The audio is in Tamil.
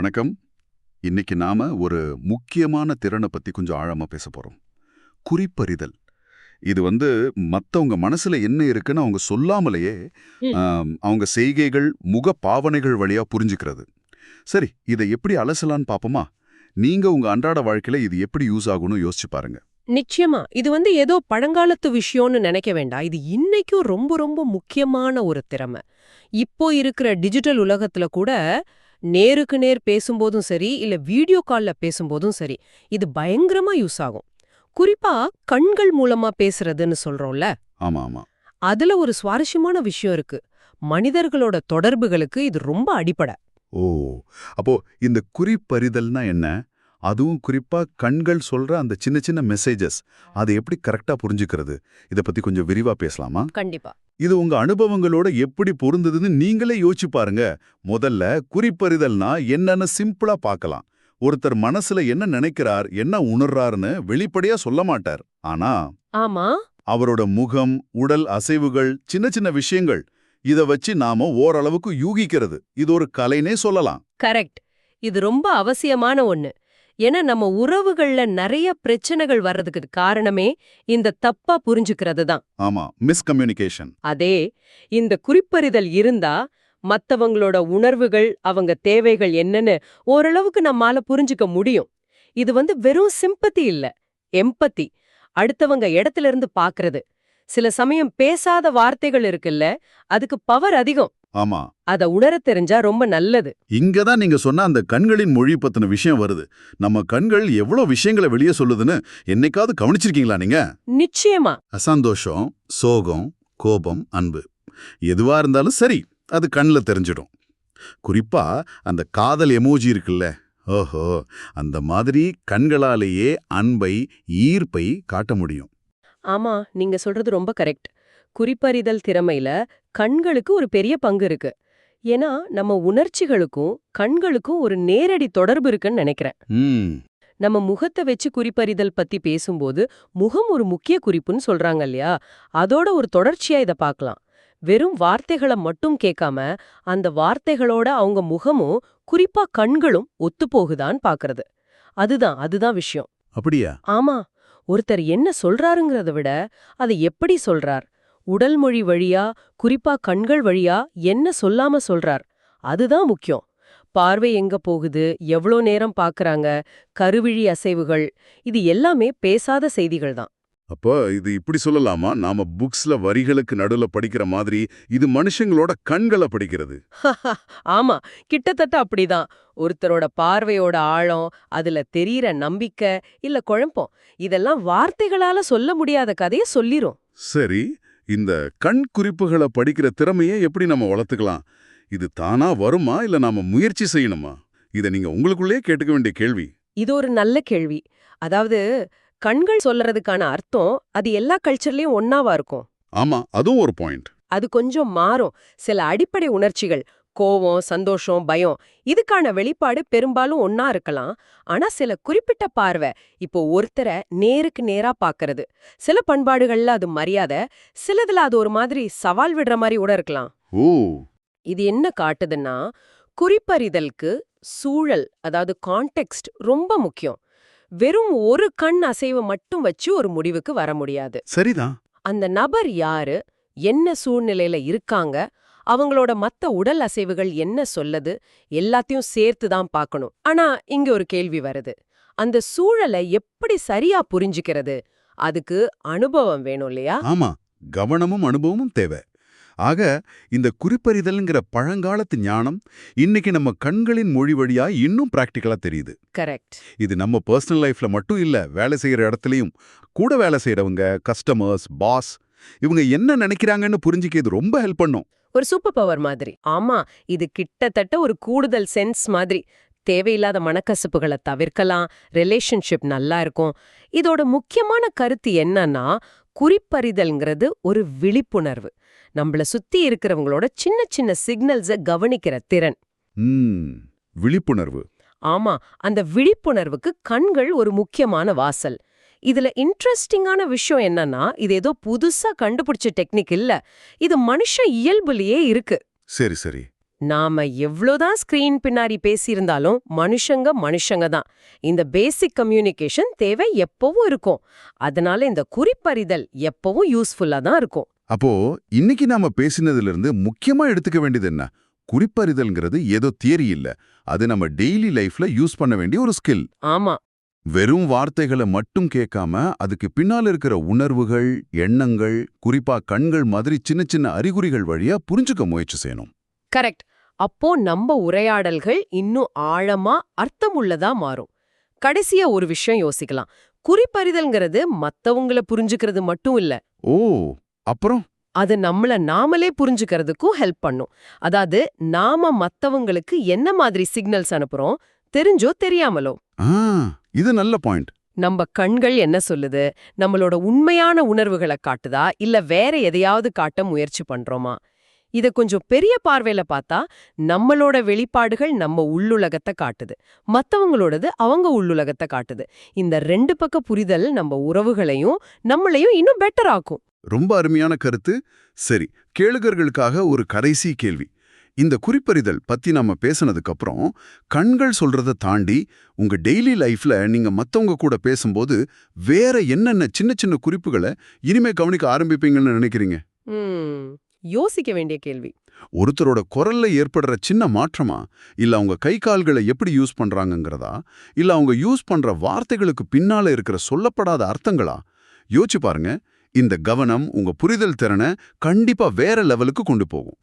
வணக்கம். இன்னைக்கு நாம ஒரு முக்கியமான திறனை பத்தி கொஞ்சம் ஆழமா பேச போறோம். குறிப்பறிதல். இது வந்து மத்தவங்க மனசுல என்ன இருக்குன்னு அவங்க சொல்லாமலேயே அவங்க செய்கைகள் முக பாவனைகள் வழியா புரிஞ்சுக்கிறது. சரி இதை எப்படி அலசலான்னு பாப்போமா? நீங்க உங்க அன்றாட வாழ்க்கையில இது எப்படி யூஸ் ஆகும்னு யோசிச்சு பாருங்க. நிச்சயமா. இது வந்து ஏதோ பழங்காலத்து விஷயம்னு நினைக்க வேண்டாம். இது இன்னைக்கும் ரொம்ப ரொம்ப முக்கியமான ஒரு திறமை. இப்போ இருக்கிற டிஜிட்டல் உலகத்துல கூட நேருக்கு நேர் பேசும்போதும் சரி இல்ல வீடியோ கால்ல பேசும்போதும் சரி இது பயங்கரமா யூஸ் ஆகும். குறிப்பா கண்கள் மூலமா பேசுறதுன்னு சொல்றோம்ல? ஆமா ஆமா அதுல ஒரு சுவாரஸ்யமான விஷயம் இருக்கு. மனிதர்களோட தொடர்புகளுக்கு இது ரொம்ப அடிப்படை. ஓ அப்போ இந்த குறிப்பறிதல்னா என்ன? அதுவும் குறிப்பா கண்கள் சொல்ற அந்த சின்ன சின்ன மெசேஜஸ் அதை எப்படி கரெக்டா புரிஞ்சுக்கிறது? இத பத்தி கொஞ்சம் விரிவா பேசலாமா? கண்டிப்பா. இது உங்க அனுபவங்களோட எப்படி பொருந்ததுன்னு நீங்களே யோசிச்சு பாருங்க. முதல்ல குறிப்பறிதல்னா என்னன்னு சிம்பிளா பார்க்கலாம் ஒருத்தர் மனசுல என்ன நினைக்கிறார் என்ன உணர்றாருன்னு வெளிப்படையா சொல்ல மாட்டார். ஆனா ஆமா. அவரோட முகம் உடல் அசைவுகள் சின்ன சின்ன விஷயங்கள் இத வச்சு நாம ஓரளவுக்கு யூகிக்கிறது. இது ஒரு கலைனே சொல்லலாம். கரெக்ட். இது ரொம்ப அவசியமான ஒண்ணு. ஏன்னா நம்ம உறவுகள்ல நிறைய பிரச்சனைகள் வர்றதுக்கு காரணமே இந்த தப்பா புரிஞ்சுக்கிறது தான். ஆமா மிஸ்கம்யூனிகேஷன் அதே இந்த குறிப்பறிதல் இருந்தா மத்தவங்களோட உணர்வுகள் அவங்க தேவைகள் என்னன்னு ஓரளவுக்கு நம்மால புரிஞ்சுக்க முடியும். இது வந்து வெறும் சிம்பத்தி இல்ல எம்பத்தி அடுத்தவங்க இடத்துல இருந்து பாக்குறது. சில சமயம் பேசாத வார்த்தைகள் இருக்குல்ல அதுக்கு பவர் அதிகம். ஆமா. அத உணரத் தெரிஞ்சா ரொம்ப நல்லது. இங்க தான் நீங்க சொன்ன அந்த கண்களின் மொழி பத்தின விஷயம் வருது. நம்ம கண்கள் எவ்வளவு விஷயங்களை வெளியே சொல்லுதுன்னு என்னைக்காவது கவனிச்சிருக்கீங்களா நீங்க? நிச்சயமா. அசந்தோஷம் சோகம் கோபம் அன்பு. எதுவா இருந்தாலும் சரி அது கண்ணில் தெரிஞ்சிடும். குறிப்பா அந்த காதல் எமோஜி இருக்குல்ல. ஓஹோ அந்த மாதிரி கண்களாலேயே அன்பை ஈர்ப்பை காட்ட முடியும். ஆமா நீங்க சொல்றது ரொம்ப கரெக்ட் குறிப்பறிதல் திறமையில கண்களுக்கு ஒரு பெரிய பங்கு இருக்கு. ஏன்னா நம்ம உணர்ச்சிகளுக்கும் கண்களுக்கும் ஒரு நேரடி தொடர்பு இருக்குன்னு நினைக்கிறேன். நம்ம முகத்தை வச்சு குறிப்பறிதல் பத்தி பேசும்போது முகம் ஒரு முக்கிய குறிப்புன்னு சொல்றாங்க இல்லையா? அதோட ஒரு தொடர்ச்சியா இத பார்க்கலாம் வெறும் வார்த்தைகளை மட்டும் கேட்காம அந்த வார்த்தைகளோட அவங்க முகமும் குறிப்பா கண்களும் ஒத்துப்போகுதான்னு பாக்குறது. அதுதான் அதுதான் விஷயம். அப்படியா? ஆமா. ஒருத்தர் என்ன சொல்றாருங்கிறத விட அதை எப்படி சொல்றார்? உடல் மொழி வழியா குறிப்பா கண்கள் வழியா என்ன சொல்லாம சொல்றார்? அதுதான் முக்கியம். பார்வை எங்க போகுது? எவ்வளோ நேரம் பாக்குறாங்க? கருவிழி அசைவுகள். இது எல்லாமே பேசாத செய்திகள் தான். அப்போ இது இப்படி சொல்லலாமா? நாம புக்ஸ்ல வரிகளுக்கு நடுவுல படிக்கிற மாதிரி இது மனுஷங்களோட கண்களை படிக்கிறது. ஆமா கிட்டத்தட்ட அப்படிதான். ஒருத்தரோட பார்வையோட ஆழம் அதுல தெரியற நம்பிக்கை இல்ல குழப்பம் இதெல்லாம் வார்த்தைகளால சொல்ல முடியாத கதைய சொல்லிரும். சரி இந்த கண் குறிப்புகளை படிக்கிற திறமையை எப்படி நம்ம வளர்த்துக்கலாம்? இது தானா வருமா? இல்ல நாம முயற்சி செய்யணுமா? இத நீங்க உங்களுக்குள்ளே கேட்டுக்க வேண்டிய கேள்வி. இது ஒரு நல்ல கேள்வி. அதாவது கண்கள் சொல்லறதுக்கான அர்த்தம் அது எல்லா கல்ச்சர்லயும் ஒன்னாவா இருக்கும். ஆமா அதுவும் ஒரு பாயிண்ட் அது கொஞ்சம் மாறும். சில அடிப்படை உணர்ச்சிகள் கோவம் சந்தோஷம் பயம் இதுக்கான வெளிப்பாடு பெரும்பாலும் ஒன்னா இருக்கலாம். ஆனா சில குறிப்பிட்ட பார்வை இப்போ ஒருத்தரை நேருக்கு நேரா பாக்குறது. சில பண்பாடுகள்ல அது மரியாதை சிலதுல அது ஒரு மாதிரி சவால் விடுற மாதிரி கூட இருக்கலாம். ஓ! இது என்ன காட்டுதுன்னா குறிப்பறிதலுக்கு சூழல் அதாவது கான்டெக்ஸ்ட் ரொம்ப முக்கியம். வெறும் ஒரு கண் அசைவு மட்டும் வச்சு ஒரு முடிவுக்கு வர முடியாது. சரிதான். அந்த நபர் யாரு என்ன சூழ்நிலையில இருக்காங்க அவங்களோட மத்த உடல் அசைவுகள் என்ன சொல்லுது எல்லாத்தையும் சேர்த்து தான் பார்க்கணும். ஆனா இங்க ஒரு கேள்வி வருது. அந்த சூழலை எப்படி சரியா புரிஞ்சுக்கிறது? அதுக்கு அனுபவம் வேணும் இல்லையா? ஆமா கவனமும் அனுபவமும் தேவை. ஆக இந்த குறிப்பறிதல்ங்கிற பழங்காலத்து ஞானம் இன்னைக்கு நம்ம கண்களின் மொழி வழியா இன்னும் பிராக்டிக்கலா தெரியுது. கரெக்ட் இது நம்ம பர்சனல் லைஃப்ல மட்டும் இல்ல வேலை செய்யற இடத்துலயும் கூட வேலை செய்யறவங்க கஸ்டமர்ஸ் பாஸ் இவங்க என்ன நினைக்கிறாங்கன்னு புரிஞ்சுக்க இது ரொம்ப ஹெல்ப் பண்ணும். ஒரு சூப்பர் பவர் மாதிரி. ஆமா இது கிட்டத்தட்ட ஒரு கூடுதல் சென்ஸ் மாதிரி. தேவையில்லாத மனக்கசப்புகளை தவிர்க்கலாம் ரிலேஷன்ஷிப் நல்லா இருக்கும். இதோட முக்கியமான கருத்து என்னன்னா குறிப்பறிதல்ங்கிறது ஒரு விழிப்புணர்வு. நம்மள சுத்தி இருக்கிறவங்களோட சின்ன சின்ன சிக்னல்ஸ கவனிக்கிற திறன். விழிப்புணர்வு. ஆமா அந்த விழிப்புணர்வுக்கு கண்கள் ஒரு முக்கியமான வாசல். இதுல இன்ட்ரெஸ்டிங்கான விஷயம் என்னன்னா இது ஏதோ புதுசா கண்டுபிடிச்ச டெக்னிக் இல்ல. இது மனுஷ இயல்புலயே இருக்கு. சரி சரி. நாம எவ்வளோதான் ஸ்கிரீன் பின்னாடி பேசியிருந்தாலும் மனுஷங்க மனுஷங்க தான். இந்த பேசிக் கம்யூனிகேஷன் தேவை எப்பவும் இருக்கும். அதனால இந்த குறிப்பறிதல் எப்பவும் யூஸ்ஃபுல்லா தான் இருக்கும். அப்போ இன்னைக்கு நாம பேசினதுல இருந்து முக்கியமா எடுத்துக்க வேண்டியது என்ன? குறிப்பறிதல்ங்கிறது ஏதோ தியரி இல்ல. அது நம்ம டெய்லி லைஃப்ல யூஸ் பண்ண வேண்டிய ஒரு ஸ்கில் ஆமா. வெறும் வார்த்தைகளை மட்டும் கேட்காம அதுக்கு பின்னால இருக்கிற உணர்வுகள் எண்ணங்கள் குறிப்பா கண்கள் மாதிரி சின்ன சின்ன அறிகுறிகள் வழியா புரிஞ்சுக்க முயற்சி செய்யணும். கரெக்ட். அப்போ நம்ம உரையாடல்கள் இன்னும் ஆழமா அர்த்தமுள்ளதா மாறும். கடைசியா ஒரு விஷயம் யோசிக்கலாம். குறிப்பறிதல்ங்கிறது மத்தவங்கள புரிஞ்சுக்கிறது மட்டும் இல்ல. ஓ அப்புறம்? அது நம்மள நாமளே புரிஞ்சுக்கிறதுக்கும் ஹெல்ப் பண்ணும். அதாவது நாம மத்தவங்களுக்கு என்ன மாதிரி சிக்னல்ஸ் அனுப்புறோம் தெரிஞ்சோ தெரியாமலோ. ஆ. இது நல்ல பாயிண்ட் நம்ம கண்கள் என்ன சொல்லுது? நம்மளோட உண்மையான உணர்வுகளை காட்டுதா? இல்ல வேற எதையாவது காட்ட முயற்சி பண்றோமா? இத கொஞ்சம் பெரிய பார்வையில பார்த்தா நம்மளோட வெளிப்பாடுகள் நம்ம உள்ளுலகத்தை காட்டுது. மத்தவங்களோடது அவங்க உள்ளுலகத்தை காட்டுது. இந்த ரெண்டு பக்க புரிதல் நம்ம உறவுகளையும் நம்மளையும் இன்னும் பெட்டர் ஆக்கும். ரொம்ப அருமையான கருத்து. சரி கேளுகர்களுக்காக ஒரு கடைசி கேள்வி. இந்த குறிப்பறிதல் பத்தி நம்ம பேசினதுக்கு அப்புறம் கண்கள் சொல்றத தாண்டி உங்க டெய்லி லைஃப்ல நீங்க மத்தவங்க கூட பேசும்போது வேற என்னென்ன சின்ன சின்ன குறிப்புகளை இனிமே கவனிக்க ஆரம்பிப்பீங்கன்னு நினைக்கிறீங்க? யோசிக்க வேண்டிய கேள்வி. ஒருத்தரோட குரல்ல ஏற்படுற சின்ன மாற்றமா? இல்ல அவங்க கை கால்களை எப்படி யூஸ் பண்றாங்கங்கிறதா? இல்ல அவங்க யூஸ் பண்ற வார்த்தைகளுக்கு பின்னால இருக்கிற சொல்லப்படாத அர்த்தங்களா? யோசிச்சு பாருங்க. இந்த கவனம் உங்க புரிதல் திறனை கண்டிப்பா வேற லெவலுக்கு கொண்டு போகும்.